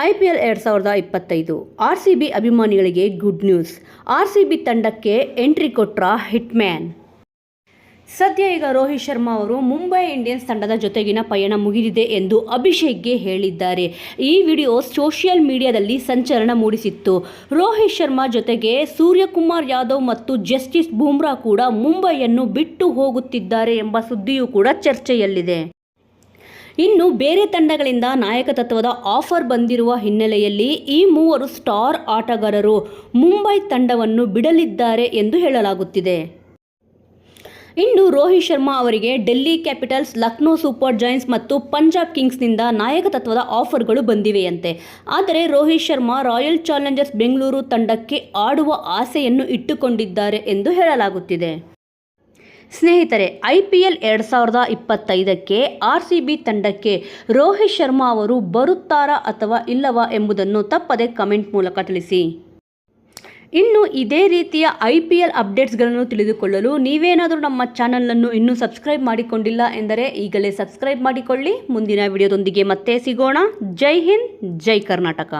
I P L ಎರಡು ಸಾವಿರದ ಇಪ್ಪತ್ತೈದು. ಆರ್ ಸಿ ಬಿ ಅಭಿಮಾನಿಗಳಿಗೆ good news. R C B ತಂಡಕ್ಕೆ ಎಂಟ್ರಿ ಕೊಟ್ರ ಹಿಟ್ಮ್ಯಾನ್. ಸದ್ಯ ಈಗ ರೋಹಿತ್ ಶರ್ಮಾ ಅವರು ಮುಂಬೈ ಇಂಡಿಯನ್ಸ್ ತಂಡದ ಜೊತೆಗಿನ ಪಯಣ ಮುಗಿದಿದೆ ಎಂದು ಅಭಿಷೇಕ್ಗೆ ಹೇಳಿದ್ದಾರೆ. ಈ ವಿಡಿಯೋ ಸೋಷಿಯಲ್ ಮೀಡಿಯಾದಲ್ಲಿ ಸಂಚಲನ ಮೂಡಿಸಿತ್ತು. ರೋಹಿತ್ ಶರ್ಮಾ ಜೊತೆಗೆ ಸೂರ್ಯಕುಮಾರ್ ಯಾದವ್ ಮತ್ತು ಜಸ್ಟಿಸ್ ಬೂಮ್ರಾ ಕೂಡ ಮುಂಬೈಯನ್ನು ಬಿಟ್ಟು ಹೋಗುತ್ತಿದ್ದಾರೆ ಎಂಬ ಸುದ್ದಿಯೂ ಕೂಡ ಚರ್ಚೆಯಲ್ಲಿದೆ. ಇನ್ನು ಬೇರೆ ತಂಡಗಳಿಂದ ನಾಯಕತ್ವದ ಆಫರ್ ಬಂದಿರುವ ಹಿನ್ನೆಲೆಯಲ್ಲಿ ಈ ಮೂವರು ಸ್ಟಾರ್ ಆಟಗಾರರು ಮುಂಬೈ ತಂಡವನ್ನು ಬಿಡಲಿದ್ದಾರೆ ಎಂದು ಹೇಳಲಾಗುತ್ತಿದೆ. ಇನ್ನು ರೋಹಿತ್ ಶರ್ಮಾ ಅವರಿಗೆ Delhi capitals, Lucknow super giants ಮತ್ತು ಪಂಜಾಬ್ ಕಿಂಗ್ಸ್ನಿಂದ ನಾಯಕತ್ವದ ಆಫರ್ಗಳು ಬಂದಿವೆಯಂತೆ. ಆದರೆ ರೋಹಿತ್ ಶರ್ಮಾ ರಾಯಲ್ ಚಾಲೆಂಜರ್ಸ್ ಬೆಂಗಳೂರು ತಂಡಕ್ಕೆ ಆಡುವ ಆಸೆಯನ್ನು ಇಟ್ಟುಕೊಂಡಿದ್ದಾರೆ ಎಂದು ಹೇಳಲಾಗುತ್ತಿದೆ. ಸ್ನೇಹಿತರೆ, ಐ ಪಿ ಎಲ್ ಎರಡು ಸಾವಿರದ ಇಪ್ಪತ್ತೈದಕ್ಕೆ ಆರ್ ಸಿ ಬಿ ತಂಡಕ್ಕೆ ರೋಹಿತ್ ಶರ್ಮಾ ಅವರು ಬರುತ್ತಾರಾ ಅಥವಾ ಇಲ್ಲವಾ ಎಂಬುದನ್ನು ತಪ್ಪದೆ ಕಮೆಂಟ್ ಮೂಲಕ ತಿಳಿಸಿ. ಇನ್ನು ಇದೇ ರೀತಿಯ ಐ ಪಿ ಎಲ್ ಅಪ್ಡೇಟ್ಸ್ಗಳನ್ನು ತಿಳಿದುಕೊಳ್ಳಲು ನೀವೇನಾದರೂ ನಮ್ಮ ಚಾನಲನ್ನು ಇನ್ನೂ ಸಬ್ಸ್ಕ್ರೈಬ್ ಮಾಡಿಕೊಂಡಿಲ್ಲ ಎಂದರೆ ಈಗಲೇ ಸಬ್ಸ್ಕ್ರೈಬ್ ಮಾಡಿಕೊಳ್ಳಿ. ಮುಂದಿನ ವಿಡಿಯೋದೊಂದಿಗೆ ಮತ್ತೆ ಸಿಗೋಣ. ಜೈ ಹಿಂದ್, ಜೈ ಕರ್ನಾಟಕ.